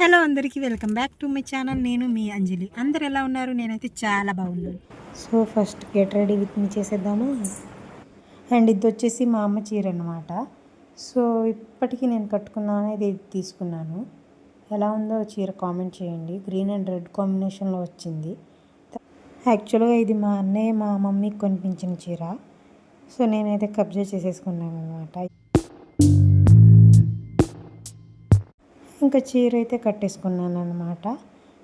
Hello అందరికీ welcome back to my channel. నేను మీ అంజలి. అందరు ఎలా ఉన్నారు? నేనైతే చాలా బాగున్నాను. So first get ready with మీ చేసేద్దాము? అండ్ ఇది వచ్చేసి మా అమ్మ చీర అనమాట సో ఇప్పటికీ నేను కట్టుకున్నాను ఇది తీసుకున్నాను. ఎలా ఉందో చీర కామెంట్ చేయండి. గ్రీన్ అండ్ రెడ్ కాంబినేషన్లో వచ్చింది. యాక్చువల్గా ఇది మా అన్నయ్య మా మమ్మీకి కొనిపించిన చీర. సో నేనైతే కబ్జా చేసేసుకున్నాను అనమాట ఇంకా చీర అయితే కట్టేసుకున్నాను అనమాట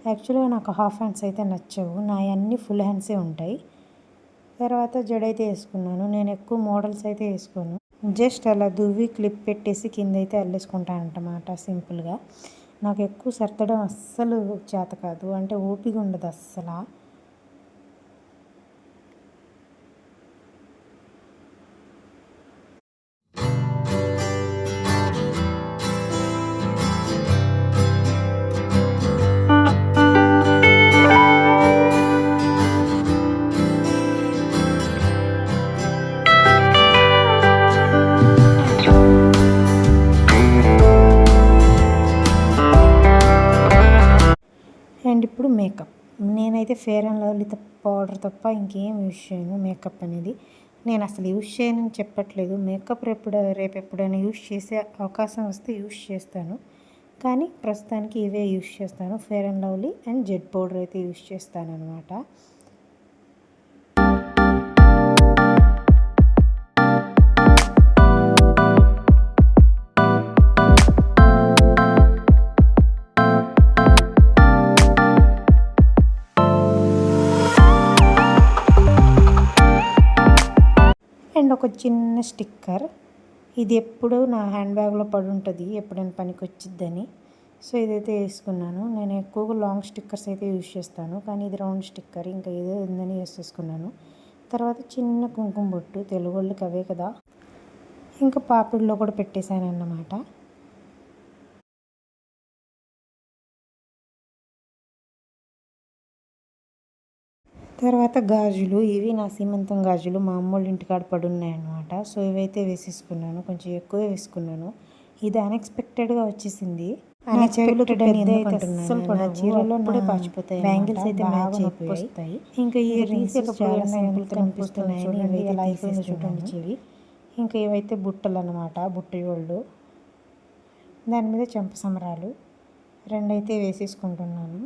యాక్చువల్గా నాకు హాఫ్ హ్యాండ్స్ అయితే నచ్చవు. నా అన్నీ ఫుల్ హ్యాండ్సే ఉంటాయి. తర్వాత జడైతే వేసుకున్నాను. నేను ఎక్కువ మోడల్స్ అయితే వేసుకోను. జస్ట్ అలా దువ్వి క్లిప్ పెట్టేసి కింద అయితే అల్లేసుకుంటాను సింపుల్గా నాకు ఎక్కువ సర్దడం అస్సలు చేత కాదు. అంటే ఓపిక ఉండదు అస్సలు. నేనైతే ఫేర్ అండ్ లవ్లీ పౌడర్ తప్ప ఇంకేం యూజ్ చేయను మేకప్ అనేది. నేను అసలు యూజ్ చేయనని చెప్పట్లేదు. మేకప్ ఎప్పుడు రేపు ఎప్పుడైనా యూజ్ చేసే అవకాశం వస్తే యూజ్ చేస్తాను. కానీ ప్రస్తుతానికి ఇవే యూజ్ చేస్తాను. Fair and lovely and Z powder అయితే యూజ్ చేస్తాను అనమాట చిన్న స్టిక్కర్. ఇది ఎప్పుడు నా హ్యాండ్ బ్యాగ్లో పడి ఉంటుంది ఎప్పుడైనా పనికి వచ్చిద్దని సో ఇదైతే వేసుకున్నాను నేను ఎక్కువగా లాంగ్ స్టిక్కర్స్ అయితే యూజ్ చేస్తాను. కానీ ఇది రౌండ్ స్టిక్కర్ ఇంకా ఏదో ఉందని వేసేసుకున్నాను తర్వాత చిన్న కుంకుమ బొట్టు తెలుగు వాళ్ళకి అవే కదా. ఇంకా పాపిడిలో కూడా పెట్టేశాను అన్నమాట తర్వాత గాజులు ఇవి నా సీమంతం గాజులు. మా అమ్మోళ్ళ ఇంటికాడ పడున్నాయి అనమాట సో ఇవైతే వేసేసుకున్నాను. కొంచెం ఎక్కువే వేసుకున్నాను. ఇది అన్ఎక్స్పెక్టెడ్గా వచ్చేసింది. చీరలో పాచిపోతాయి బ్యాంగిల్స్ అయితే మ్యాచ్ ఇంకా ఈ రింగ్స్ చాలా సింపుల్ కనిపిస్తున్నాయని ఇవైతే చూడండి చెవి ఇంకా ఇవైతే బుట్టలు అనమాట బుట్టయోళ్ళు. దాని మీద చెంప సమరాలు రెండైతే వేసేసుకుంటున్నాను.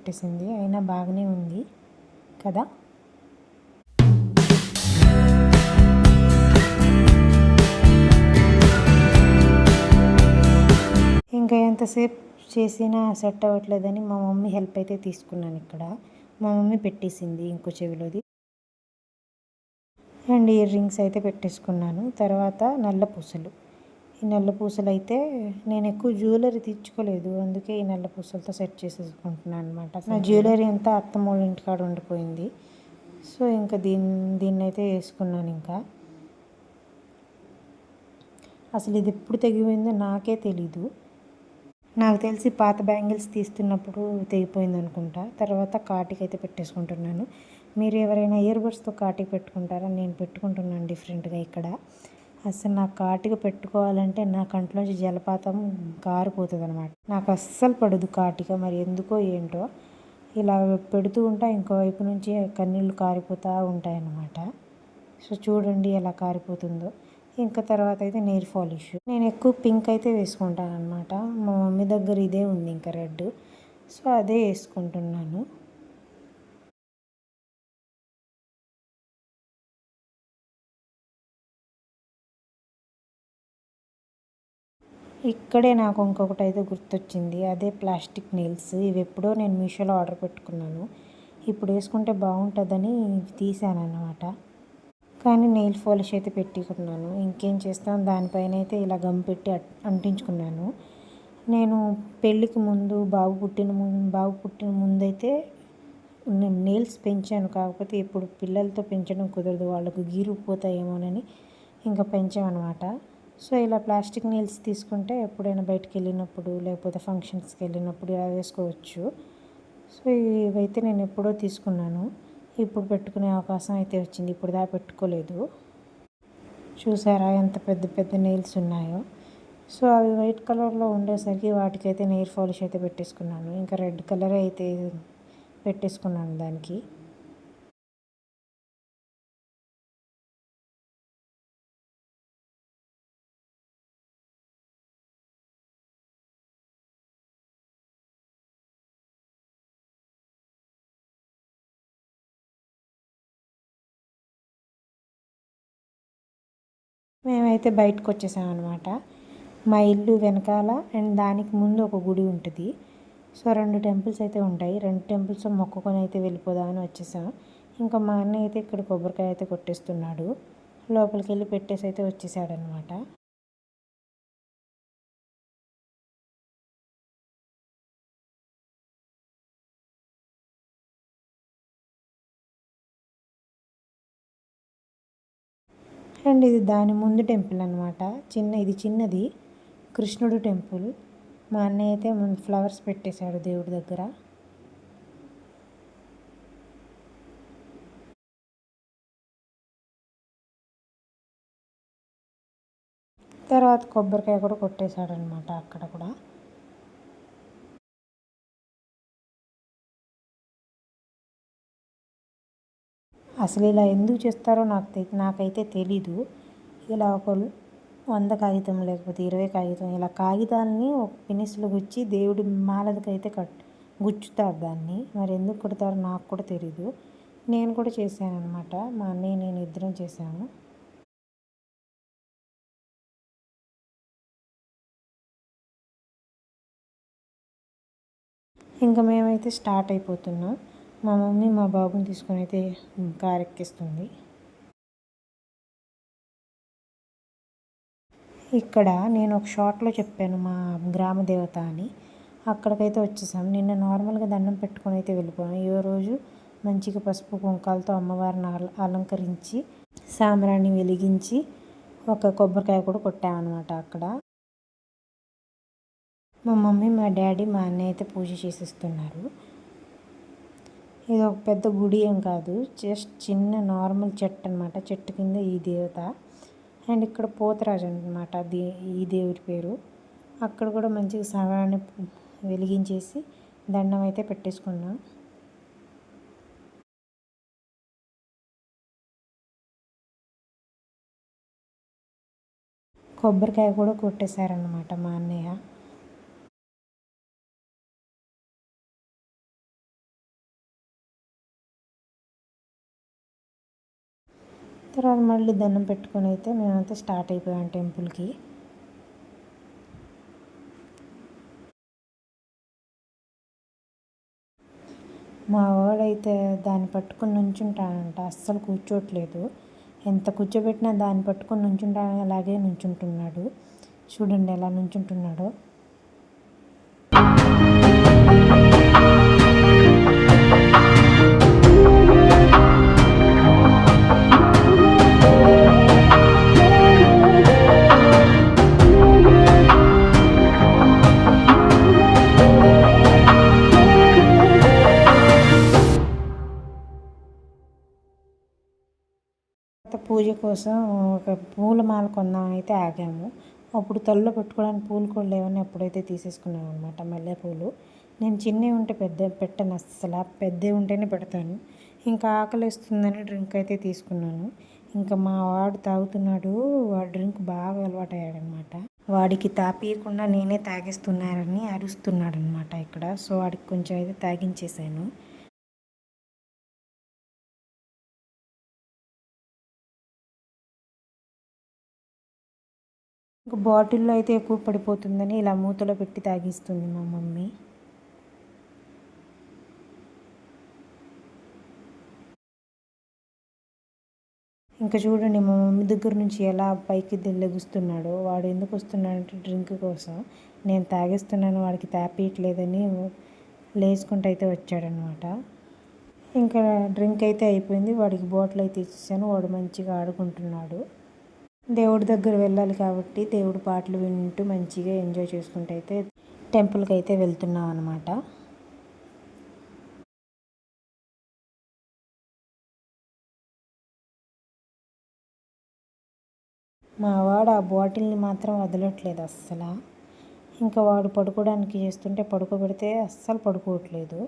పెట్టేసింది. అయినా బాగానే ఉంది కదా? ఇంకా ఎంతసేపు చేసినా సెట్ అవ్వట్లేదని మా మమ్మీ హెల్ప్ అయితే తీసుకున్నాను ఇక్కడ. మా మమ్మీ పెట్టేసింది ఇంకో చెవిలోది. అండ్ ఇయర్ రింగ్స్ అయితే పెట్టేసుకున్నాను. తర్వాత నల్ల పూసలు. ఈ నల్ల పూసలు అయితే నేను ఎక్కువ జ్యువెలరీ తెచ్చుకోలేదు అందుకే ఈ నల్ల పూసలతో సెట్ చేసేసుకుంటున్నాను అనమాట నా జ్యువెలరీ అంతా అత్తమ్మోళ్ళ ఇంటికాడ ఉండిపోయింది. సో ఇంకా దీన్ని దీన్ని అయితే వేసుకున్నాను ఇంకా. అసలు ఇది ఎప్పుడు తెగిపోయిందో నాకే తెలీదు. నాకు తెలిసి పాత బ్యాంగిల్స్ తీస్తున్నప్పుడు తెగిపోయింది అనుకుంటా. తర్వాత కాటికి అయితే పెట్టేసుకుంటున్నాను. మీరు ఎవరైనా ఇయర్ బడ్స్తో కాటికి పెట్టుకుంటారా? నేను పెట్టుకుంటున్నాను డిఫరెంట్గా ఇక్కడ. అసలు నా కాటికి పెట్టుకోవాలంటే నా కంట్లోంచి జలపాతం కారిపోతుంది అనమాట నాకు అస్సలు పడదు కాటిక మరి ఎందుకో ఏంటో. ఇలా పెడుతూ ఉంటా ఇంకో వైపు నుంచి కన్నీళ్ళు కారిపోతూ ఉంటాయన్నమాట. సో చూడండి ఎలా కారిపోతుందో. ఇంకా తర్వాత అయితే నెయిల్ పాలిష్. నేను ఎక్కువ పింక్ అయితే వేసుకుంటాను అనమాట మా మమ్మీ దగ్గర ఇదే ఉంది ఇంకా రెడ్. సో అదే వేసుకుంటున్నాను. ఇక్కడే నాకు ఇంకొకటి అయితే గుర్తొచ్చింది. అదే ప్లాస్టిక్ నెయిల్స్. ఇవి ఎప్పుడో నేను మీషోలో ఆర్డర్ పెట్టుకున్నాను. ఇప్పుడు వేసుకుంటే బాగుంటుందని తీసాను అన్నమాట కానీ నెయిల్ పాలిష్ అయితే పెట్టుకున్నాను. ఇంకేం చేస్తాను దానిపైన అయితే ఇలా గమ్ పెట్టి అట్- అంటించుకున్నాను. నేను పెళ్ళికి ముందు బాబు పుట్టిన ముందు బాబు పుట్టిన ముందైతే నేను నెయిల్స్ పెంచాను. కాకపోతే ఇప్పుడు పిల్లలతో పెంచడం కుదరదు. వాళ్ళకు గీరుకుపోతాయేమోనని ఇంకా పెంచామన్నమాట. సో ఇలా ప్లాస్టిక్ నీల్స్ తీసుకుంటే ఎప్పుడైనా బయటకు వెళ్ళినప్పుడు లేకపోతే ఫంక్షన్స్కి వెళ్ళినప్పుడు ఇలా వేసుకోవచ్చు. సో ఇవైతే నేను ఎప్పుడో తీసుకున్నాను. ఇప్పుడు పెట్టుకునే అవకాశం అయితే వచ్చింది. ఇప్పుడు దా పెట్టుకోలేదు. చూసారా ఎంత పెద్ద పెద్ద నెయిల్స్ ఉన్నాయో. సో అవి వైట్ కలర్లో ఉండేసరికి వాటికైతే నెయిల్ పాలిష్ అయితే పెట్టేసుకున్నాను. ఇంకా రెడ్ కలర్ అయితే పెట్టేసుకున్నాను దానికి. మేమైతే బయటకు వచ్చేసామన్నమాట మా ఇల్లు వెనకాల అండ్ దానికి ముందు ఒక గుడి ఉంటుంది. సో రెండు టెంపుల్స్ అయితే ఉంటాయి. రెండు టెంపుల్స్ మొక్కుకొని అయితే వెళ్ళిపోదామని వచ్చేసాం. ఇంకా మా అన్నయ్య అయితే ఇక్కడ కొబ్బరికాయ అయితే కొట్టేస్తున్నాడు. లోపలికి వెళ్ళి పెట్టేసి అయితే వచ్చేసాడనమాట అండ్ ఇది దాని ముందు టెంపుల్ అనమాట చిన్న ఇది చిన్నది. కృష్ణుడు టెంపుల్. మా అన్నయ్య అయితే ముందు ఫ్లవర్స్ పెట్టేశాడు దేవుడి దగ్గర. తర్వాత కొబ్బరికాయ కూడా కొట్టేశాడనమాట అక్కడ కూడా. అసలు ఇలా ఎందుకు చేస్తారో నాకు నాకైతే తెలీదు. ఇలా ఒక వంద కాగితం లేకపోతే ఇరవై కాగితం ఇలా కాగితాలని ఒక పినిస్లో గుచ్చి దేవుడి మాలదికైతే కట్ గుచ్చుతారు దాన్ని. మరి ఎందుకు కొడతారో నాకు కూడా తెలీదు. నేను కూడా చేశాను అనమాట మా అన్నయ్య నేను ఇద్దరం చేశాము. ఇంకా మేమైతే స్టార్ట్ అయిపోతున్నాం. మా మమ్మీ మా బాబుని తీసుకొని అయితే కార్ ఎక్కిస్తుంది. ఇక్కడ నేను ఒక షార్ట్లో చెప్పాను మా గ్రామ దేవత అని. అక్కడికైతే వచ్చేసాం. నిన్న నార్మల్గా దండం పెట్టుకొని అయితే వెళ్ళిపోయాం. ఈ రోజు మంచిగా పసుపు కుంకాలతో అమ్మవారిని అల- అలంకరించి సాంబ్రాన్ని వెలిగించి ఒక కొబ్బరికాయ కూడా కొట్టామన్నమాట అక్కడ. మా మమ్మీ మా డాడీ మా అన్నయ్య అయితే పూజ చేసిస్తున్నారు. ఇది ఒక పెద్ద గుడి ఏం కాదు. జస్ట్ చిన్న నార్మల్ చెట్టు అనమాట చెట్టు కింద ఈ దేవత. అండ్ ఇక్కడ పోతరాజు అనమాట దే ఈ దేవుడి పేరు. అక్కడ కూడా మంచిగా సవాన్ని వెలిగించేసి దండం అయితే పెట్టేసుకున్నాం. కొబ్బరికాయ కూడా కొట్టేశారనమాట మా అన్నయ్య. తర్వాత మళ్ళీ దండం పెట్టుకొని అయితే మేమైతే స్టార్ట్ అయిపోయాం టెంపుల్కి. మా వాడైతే దాన్ని పట్టుకుని నుంచుంటానంట అస్సలు కూర్చోట్లేదు. ఎంత కూర్చోబెట్టినా దాన్ని పట్టుకొని నుంచుంటా అలాగే నుంచుంటున్నాడు. చూడండి ఎలా నుంచుంటున్నాడో. పూజ కోసం ఒక పూలమాల కొందామని అయితే ఆగాము. అప్పుడు తల్లులో పెట్టుకోవడానికి పూలు కూడా లేవని అప్పుడైతే తీసేసుకున్నాను అనమాట మల్లెపూలు. నేను చిన్నవి ఉంటే పెద్ద పెట్టను అస్సలు. పెద్దవి ఉంటేనే పెడతాను. ఇంకా ఆకలి వేస్తుందని డ్రింక్ అయితే తీసుకున్నాను. ఇంకా మా వాడు తాగుతున్నాడు. వాడు డ్రింక్ బాగా అలవాటయ్యాడనమాట వాడికి తాపీయకుండా నేనే తాగేస్తున్నారని అరుస్తున్నాడనమాట ఇక్కడ. సో వాడికి కొంచెం అయితే తాగించేశాను ఒక బాటిల్లో అయితే ఎక్కువ పడిపోతుందని ఇలా మూతలో పెట్టి తాగిస్తుంది మా మమ్మీ. ఇంకా చూడండి మా మమ్మీ దగ్గర నుంచి ఎలా పైకి లెగుస్తున్నాడో వాడు ఎందుకు వస్తున్నాడంటే డ్రింక్ కోసం. నేను తాగేస్తున్నాను వాడికి తాపేయట్లేదని లేచుకుంటూ అయితే వచ్చాడనమాట. ఇంకా డ్రింక్ అయితే అయిపోయింది వాడికి బాటిల్ అయితే ఇచ్చేసాను వాడు మంచిగా ఆడుకుంటున్నాడు. దేవుడి దగ్గర వెళ్ళాలి కాబట్టి దేవుడి పాటలు వింటూ మంచిగా ఎంజాయ్ చేసుకుంటూ అయితే టెంపుల్కి అయితే వెళ్తున్నాం అనమాట మా వాడు ఆ బాటిల్ని మాత్రం వదలట్లేదు అస్సలు. ఇంకా వాడు పడుకోవడానికి చేస్తుంటే పడుకోబెడితే అస్సలు పడుకోవట్లేదు.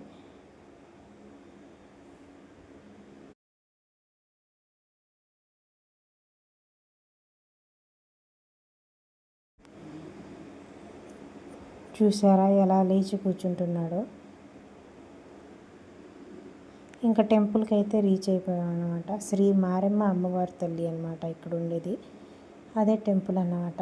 చూసారా ఎలా లేచి కూర్చుంటున్నాడో? ఇంకా టెంపుల్కి అయితే రీచ్ అయిపోయాం అనమాట శ్రీ మారెమ్మ అమ్మవారి తల్లి అనమాట ఇక్కడ ఉండేది అదే టెంపుల్ అన్నమాట.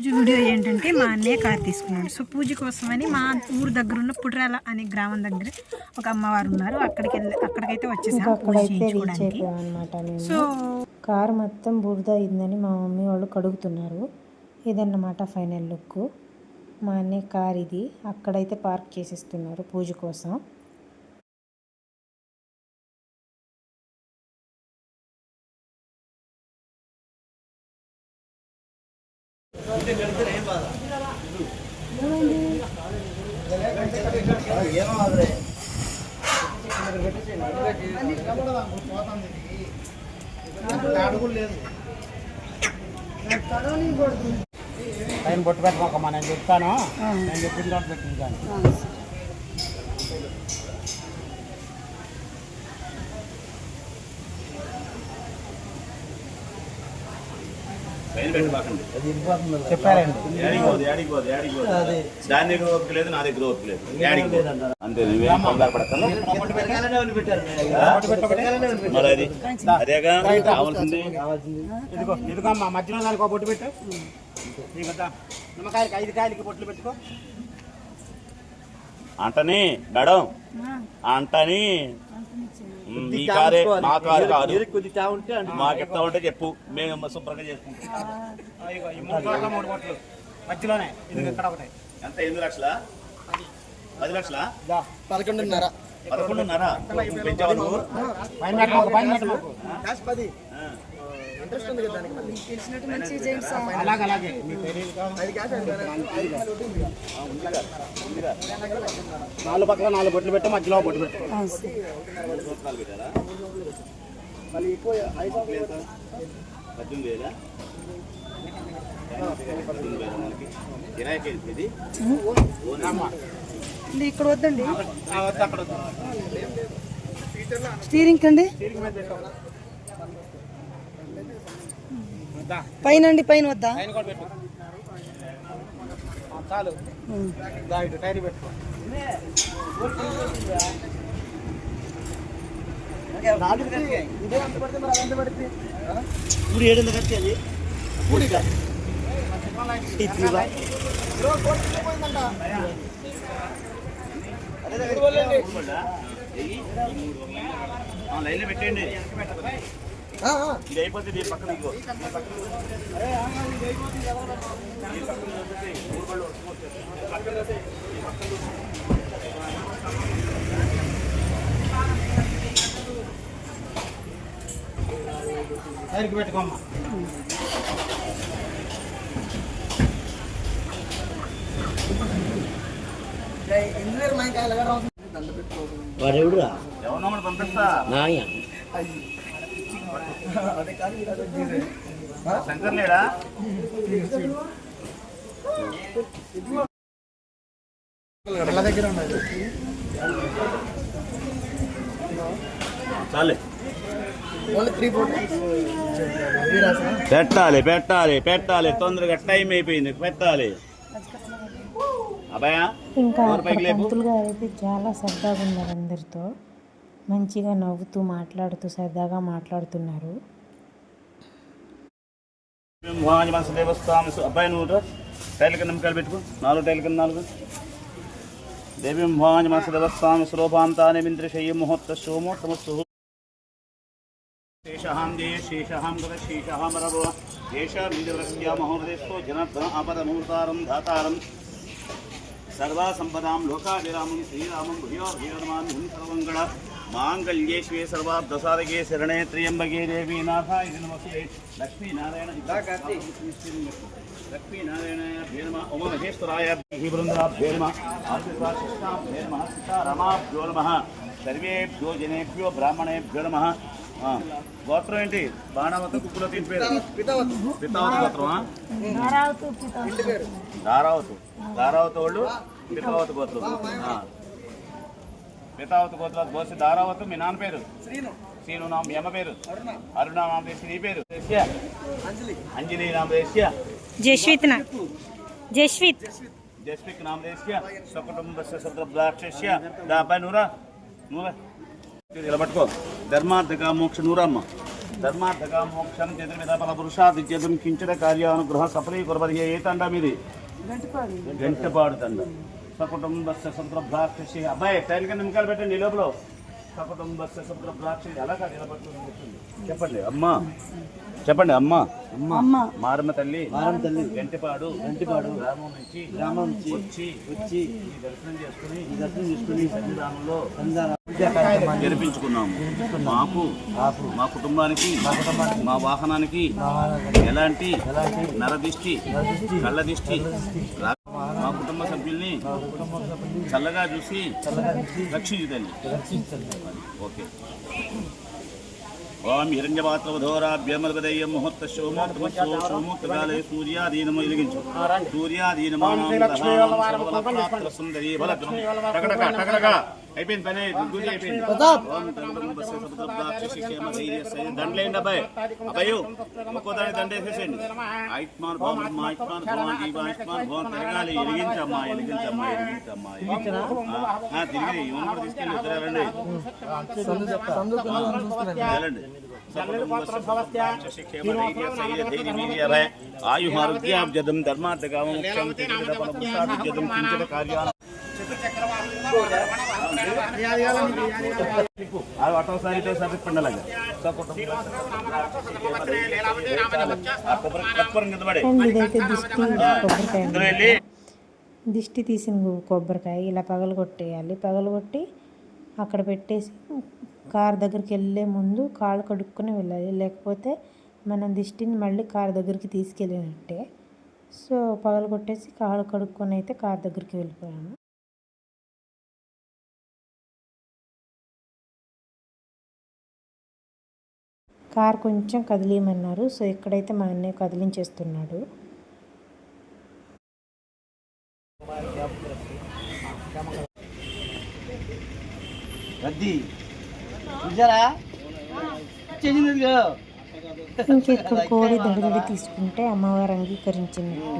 పూజ వీడియో ఏంటంటే మా అన్నయ్య కార్ తీసుకున్నాడు. సో పూజ కోసమని మా ఊరు దగ్గర ఉన్న పుట్రాల అనే గ్రామం దగ్గర ఒక అమ్మవారు ఉన్నారు. అక్కడికి వెళ్ళి అక్కడికైతే వచ్చేసాం పూజ చేయించుకోవడానికి. సో కారు మొత్తం బురద అయిందని మా మమ్మీ వాళ్ళు కడుగుతున్నారు. ఇదన్నమాట ఫైనల్ లుక్. మా అన్నయ్య కార్ ఇది. అక్కడైతే పార్క్ చేసిస్తున్నారు పూజ కోసం. పెట్టమాకమ్మా నేను చెప్తాను. నేను చెప్పిన యాడికి పోదు. దాని దగ్గర ఓపిక లేదు నా దగ్గర ఓపిక లేదు. అంతే నువ్వేం కంగారు పడక్కర్లా. మరి అది? అదేగా? కావాల్సింది. ఇదిగో ఇదిగో అమ్మా మధ్యలో దానికి ఒక బొట్టు పెట్టు. నిమ్మకాయలకి ఐదు కాయలకి బొట్లు పెట్టుకో. అంటని మేడం. అంటని ఉమ్, మీ కారే మా కారు కాదు. మాకు ఎట్లా ఉంటే చెప్పు. మేము శుభ్రంగా చేసుకుంటాం. ఇదిగో ఈ మూడు చోట్ల మూడు బొట్లు. మధ్యలోనే. ఇది ఇక్కడ ఒకటి. ఎంత? ఎనిమిది లక్షలా? పది. లక్షలా? దా. పదకొండున్నర పెంచావు నువ్వు. అలాగే అలాగే. నాలుగు పక్కల నాలుగు బొట్లు పెట్టు మధ్యలో బొట్టు పెట్టు. సూత్రాలు పెట్టారా పద్దెనిమిది వేలా? ఎంత ఇది? ఇది ఇక్కడ వద్దండి. స్టీరింగ్ అండి? పైన అండి పైన వద్దా? పైన కూడా పెట్టు. ఆ, చాలు. టైర్ పెట్టుకో. ఇప్పుడు ఏడు ఖర్చు అది. లైన్ పెట్టండి ఇది అయిపోతే దీని పక్కన ఇగో టైర్కి పెట్టుకోమ్మా శంకర్ లేడా చాలే. పెట్టాలి పెట్టాలి పెట్టాలి. తొందరగా టైం అయిపోయింది పెట్టాలి. ఇంకా? పంతులు గారు అయితే చాలా సరదాగా ఉన్నారు అందరితో. మంచిగా నవ్వుతూ మాట్లాడుతూ సరదాగా మాట్లాడుతున్నారు. అబ్బాయి నువ్వు. టైల్ కింద పెట్టుకో. నాలుగు టైల్ కింద నాలుగు. దేవీం భవాని మనసు దేవస్థానం స్వరూపాంతాన్ని మింద్రిశయ్య ముహూర్త సోమోత్తమస్సు శేషహాం దే శేషహాం గత శేషహాం రవ. దేశ బిందురస్య మహోదయస్తో జనార్దన ఆపదమూర్తారం ధాతారం సర్వా సంపదాం లోకాభిరామం శ్రీరామం భూయో భూయోర్మామి హుం సర్వంగళ మాంగళ్యే శివే సర్వాబ్దసారగే శరణే త్ర్యంబగే దేవి నాథాయ నమస్తే. లక్ష్మీనారాయణ మహేశ్వరాయ బృందాభ్యే నమ. సీతారామాభ్యో సర్వేభ్యో జనేభ్యో బ్రాహ్మణేభ్యో నమ. గోత్రం ఏంటి? బాణావత కుక్కుల తీసి పేరు? పితావత. గోత్రమా? ధారావతు ధారావత వాళ్ళు పితావత గోత్రం ఆ. పితావత గోత్రం పోసి ధారావతు మీ నాన్న పేరు? శ్రీను. నామ మీ అమ్మ పేరు? అరుణ. నామ దేశి నీ పేరు? అంజలి. నామ దేశ్య జస్విత్ జస్విత్ జస్విక్ నామ దేశ్య సకుటుంబస్య సద్రబ్లాక్షస్య దా అబ్బాయి నూరా? నూరా? ఇలా పట్టుకో ధర్మార్థక మోక్ష నూరమ్మ. ధర్మార్థక మోక్షం చతుర్విధ ఫల పురుషాదిత్యతం కించన కార్యానుగ్రహ సఫలీ కురబరి ఏ తండ మీది? గంటపాడు. తండ సకుటుంబస్య సంప్రభ్రాక్షసి అబ్బాయి టైల్ కింద నిమ్మకాయలు పెట్టండి ఈ లోపల. చెప్పండి అమ్మా. చెప్పండి అమ్మ. అమ్మ. మారమ్మ తల్లి. మారమ్మ తల్లి. గంటిపాడు. గంటిపాడు. గ్రామం నుంచి గ్రామం నుంచి వచ్చి వచ్చి ఈ దర్శనం చేసుకుని ఈ దర్శనం చేసుకుని సన్నిధానంలో జరిపించుకున్నాము. మాకు మా కుటుంబానికి మా వాహనానికి ఎలాంటి నరదిష్టి కళ్ళ దిష్టి మా కుటుంబ సభ్యుల్ని చల్లగా చూసి రక్షించు తల్లి ఓకే. ఓం హిరణ్యపాత్రవధోరాభ్యమర్గదయ్యం ముహూర్త శోమోత్తమస్సో శోమోత్తకాలే సూర్యాదీనము వెలిగించు. సూర్యాదీనమాత్ర సుందరి బలగ్నం టకటక టకటక అయిపోయింది పని గుడి అయిపోయింది. దండలేండి అబ్బాయి. అబ్బాయి ఒక్కో దాని దండేసేసేయండి. ఆయుష్మాన్ భవన్ అమ్మా ఆయుష్మాన్ భవన్ జీవ ఆయుష్మాన్ భవన్ తిరగాలి ఎలిగించమ్మా ఎలిగించమ్మా ఎలిగించమ్మా ఎలిగించమ్మా ఆ, తిరిగి ఇవన్నీ కూడా తీసుకెళ్ళి ఇద్దరు వెళ్ళండి ఆయుహారోగ్యాబ్జదం ధర్మార్థకామోక్షం అటోసారి పండలాగా దిష్టి కొబ్బరికాయ దిష్టి తీసిన కొబ్బరికాయ ఇలా పగలగొట్టేయాలి. పగలగొట్టి అక్కడ పెట్టేసి కార్ దగ్గరికి వెళ్ళే ముందు కాళ్ళు కడుక్కొని వెళ్ళాలి. లేకపోతే మనం దిష్టిని మళ్ళీ కార్ దగ్గరికి తీసుకెళ్ళినట్టే. సో పగలగొట్టేసి కాళ్ళు కడుక్కొని అయితే కార్ దగ్గరికి వెళ్ళిపోయాము కార్ కొంచెం కదిలియమన్నారు. సో ఇక్కడైతే మా అన్నయ్య కదిలించేస్తున్నాడు. రద్దీ. చూసారా? చేసింది కదా ఇంకా ఇక్కడ కోడి దడదడి తీసుకుంటే అమ్మవారు అంగీకరించినట్టు.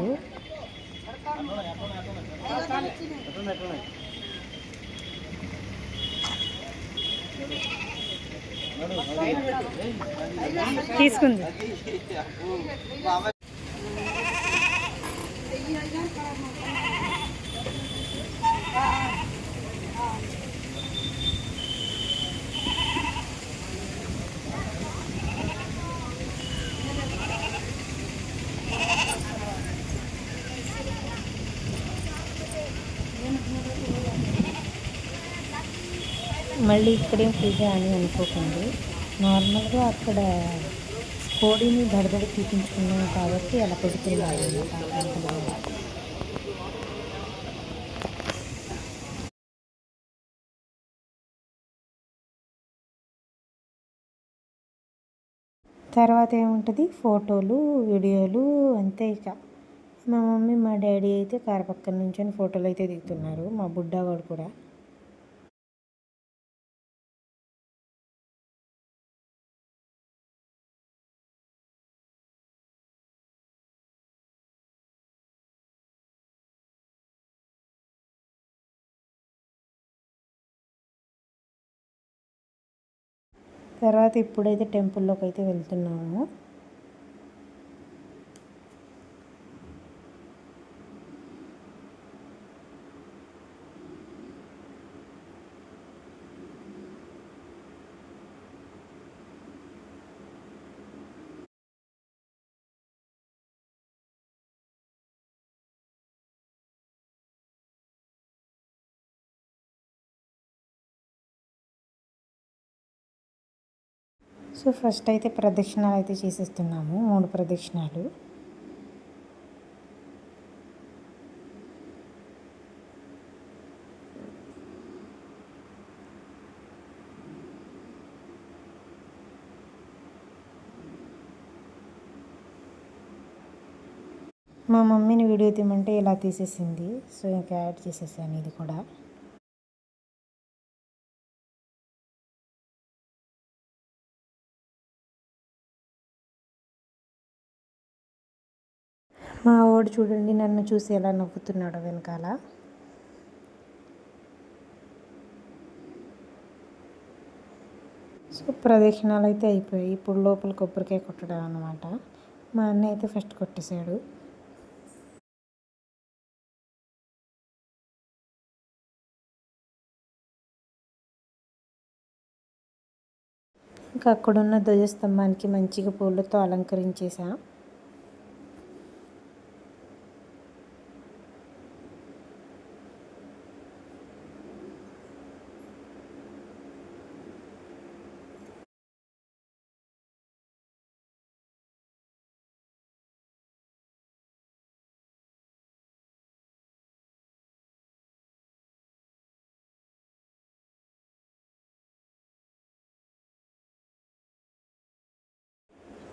తీసుకుంది. మళ్ళీ ఇక్కడేం ఫ్రీగా అని అనుకోకండి. నార్మల్గా అక్కడ కోడిని దడదడి తీపించుకున్నాం కాబట్టి అలా పెడుతున్నారు అన్నమాట. తర్వాత ఏముంటుంది? ఫోటోలు వీడియోలు అంతే ఇక. మా మమ్మీ మా డాడీ అయితే కారు పక్కన నుంచొని ఫోటోలు అయితే దిగుతున్నారు. మా బుడ్డగాడు కూడా. తర్వాత ఇప్పుడైతే టెంపుల్లోకి అయితే వెళ్తున్నాము. సో ఫస్ట్ అయితే ప్రదక్షిణాలు అయితే చేసేస్తున్నాము మూడు ప్రదక్షిణాలు. మా మమ్మీని వీడియో తీయమంటే ఇలా తీసేసింది సో ఇంకా యాడ్ చేసేసాను ఇది కూడా. మా వాడు చూడండి నన్ను చూసి ఎలా నవ్వుతున్నాడో వెనకాల. సో ప్రదక్షిణాలు అయితే అయిపోయాయి. ఇప్పుడు లోపల కొబ్బరికాయ కొట్టడం అనమాట మా అన్న అయితే ఫస్ట్ కొట్టేశాడు. ఇంకా అక్కడున్న ధ్వజస్తంభానికి మంచిగా పూలతో అలంకరించేసా.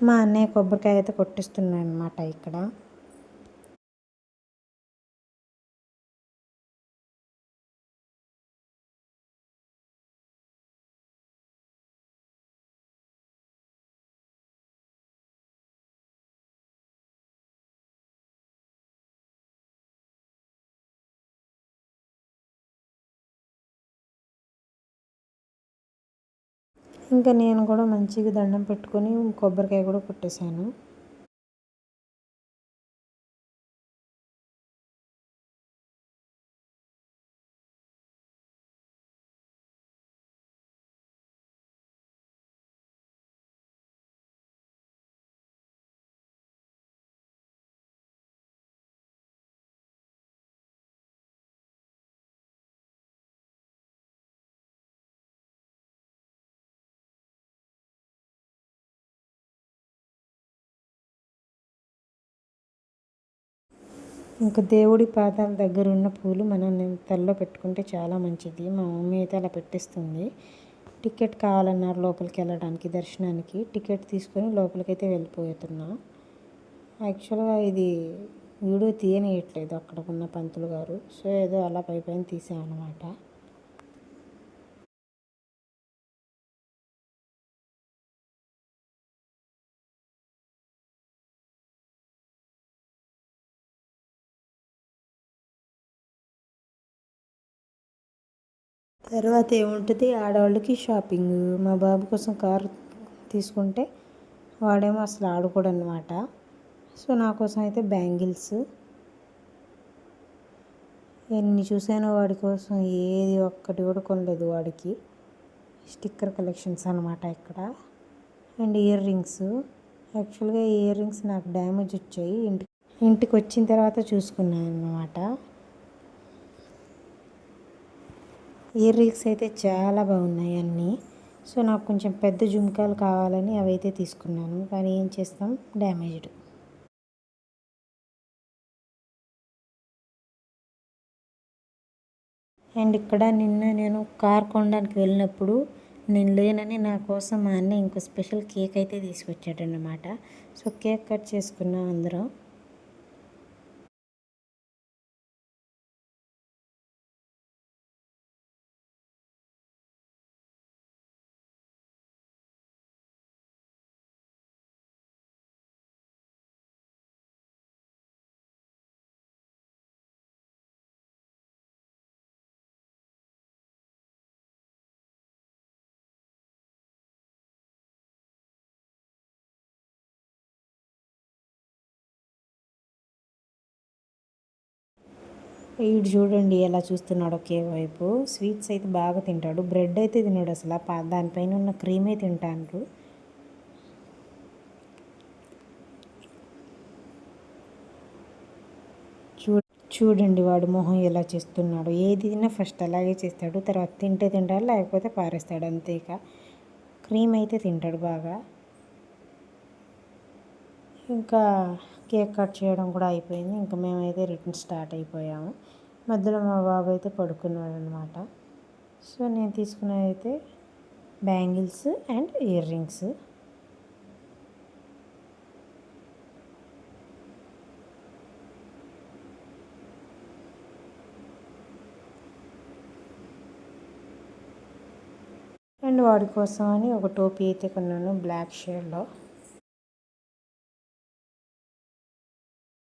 మా అన్నయ్య కొబ్బరికాయ అయితే కొట్టిస్తున్నాడు అనమాట ఇక్కడ. ఇంకా నేను కూడా మంచిగా దండం పెట్టుకొని కొబ్బరికాయ కూడా కొట్టేశాను. ఇంకా దేవుడి పాదాల దగ్గర ఉన్న పూలు మనం తల్లో పెట్టుకుంటే చాలా మంచిది. మా మమ్మీ అయితే అలా పెట్టిస్తుంది. టికెట్ కావాలన్నారు లోపలికి వెళ్ళడానికి దర్శనానికి. టికెట్ తీసుకొని లోపలికి అయితే వెళ్ళిపోతున్నా. యాక్చువల్గా ఇది వీడియో తీయనియట్లేదు అక్కడ ఉన్న పంతులు గారు. సో ఏదో అలా పై పైన తీసామన్నమాట. తర్వాత ఏముంటుంది? ఆడవాళ్ళకి షాపింగ్ మా బాబు కోసం కారు తీసుకుంటే వాడేమో అసలు ఆడుకోడు అనమాట సో నా కోసం అయితే బ్యాంగిల్స్. ఎన్ని చూసానో వాడి కోసం ఏది ఒక్కటి కూడా కొనలేదు వాడికి. స్టిక్కర్ కలెక్షన్స్ అనమాట ఇక్కడ. And ear rings. యాక్చువల్గా ఈ ఇయర్ రింగ్స్ నాకు డ్యామేజ్ వచ్చాయి. ఇంటికి ఇంటికి వచ్చిన తర్వాత చూసుకున్నాను అనమాట ఇయర్ రింగ్స్ అయితే చాలా బాగున్నాయి అన్నీ. సో నాకు కొంచెం పెద్ద జుంకాలు కావాలని అవి అయితే తీసుకున్నాను. కానీ ఏం చేస్తాం? డ్యామేజ్డ్. అండ్ ఇక్కడ నిన్న నేను కార్ కొనడానికి వెళ్ళినప్పుడు నేను లేనని నా కోసం మా అన్న ఇంకో స్పెషల్ కేక్ అయితే తీసుకొచ్చాడనమాట సో కేక్ కట్ చేసుకున్నాం అందరం. వీడు చూడండి ఎలా చూస్తున్నాడు ఒకే వైపు. స్వీట్స్ అయితే బాగా తింటాడు. బ్రెడ్ అయితే తిన్నాడు అసలు. దానిపైన ఉన్న క్రీమే తింటాను చూ చూడండి వాడు మొహం ఎలా చేస్తున్నాడు. ఏది తిన్నా ఫస్ట్ అలాగే చేస్తాడు. తర్వాత తింటే తింటాడు లేకపోతే పారేస్తాడు. అంతే ఇక. క్రీమ్ అయితే తింటాడు బాగా. ఇంకా కేక్ కట్ చేయడం కూడా అయిపోయింది. ఇంకా మేమైతే రిటర్న్ స్టార్ట్ అయిపోయాము. మధ్యలో మా బాబు అయితే పడుకున్నాడు అనమాట సో నేను తీసుకున్నది అయితే bangles and ear rings. And వాడి కోసం అని ఒక టోపీ అయితే కొన్నాను బ్లాక్ షేడ్లో.